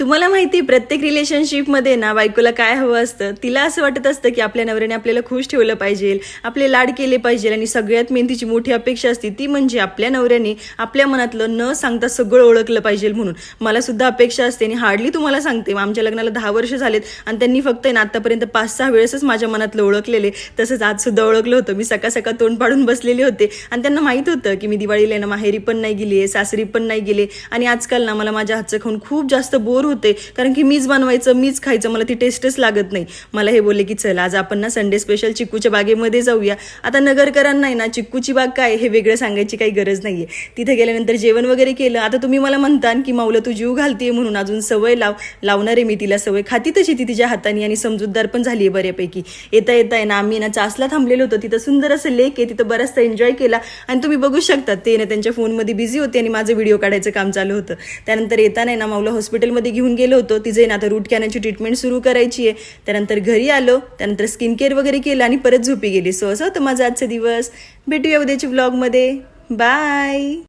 तुम्हाला माहिती आहे, प्रत्येक रिलेशनशिपमध्ये ना बायकोला काय हवं असतं? तिला असं वाटत असतं की आपल्या नवऱ्याने आपल्याला खुश ठेवलं पाहिजे आपले लाड केले पाहिजे आणि सगळ्यात मेन तिची मोठी अपेक्षा असते ती म्हणजे आपल्या नवऱ्याने आपल्या मनातलं न सांगता सगळं ओळखलं पाहिजे म्हणून. मला सुद्धा अपेक्षा असते आणि हार्डली तुम्हाला सांगते आमच्या लग्नाला दहा वर्ष झालेत आणि त्यांनी फक्त आहे ना आतापर्यंत पाच सहा वेळेसच माझ्या मनातलं ओळखलेले तसंच आज सुद्धा ओळखलं होतं. मी सकाळ सकाळ तोंड पाडून बसलेले होते आणि त्यांना माहीत होतं की मी दिवाळीला ना माहेरी पण नाही गेली आहे सासरी पण नाही गेले आणि आजकाल ना मला माझ्या हातचं खाऊन खूप जास्त बोर होते. कारण की मीच बनवायचं मीच खायचं मला ती टेस्टच लागत नाही. मला हे बोलले की चला आज आपण ना संडे स्पेशल चिक्कूच्या बागेमध्ये जाऊया. आता नगरकरांना आहे ना चिक्कूची बाग काय हे वेगळं सांगायची काही गरज नाहीये. तिथे गेल्यानंतर जेवण वगैरे केलं. आता तुम्ही मला म्हणता की माऊलं तू जीव घालतीये म्हणून अजून सवय लाव लावणार आहे मी तिला सवय. खाती तशी ती तिच्या हाताने आणि समजूतदार पण झाली आहे बऱ्यापैकी. येता येता आहे ना आम्ही ना चासला थांबलेलो होतो. तिथं सुंदर असं लेक आहे तिथं बराचसा एन्जॉय केला. आणि तुम्ही बघू शकता ते ना त्यांच्या फोनमध्ये बिझी होते आणि माझं व्हिडिओ काढायचं काम चालू होतं. त्यानंतर येताना ना माऊला हॉस्पिटलमध्ये घेऊन गेलो होतो. तिचे ना आता रूट कॅनलची ट्रीटमेंट सुरू करायची आहे. त्यानंतर घरी आलो. त्यानंतर स्किन केअर वगैरे केलं आणि परत झोपी गेली. सो असं होतं माझा आजचा दिवस. भेटूया उद्याच्या ब्लॉगमध्ये बाय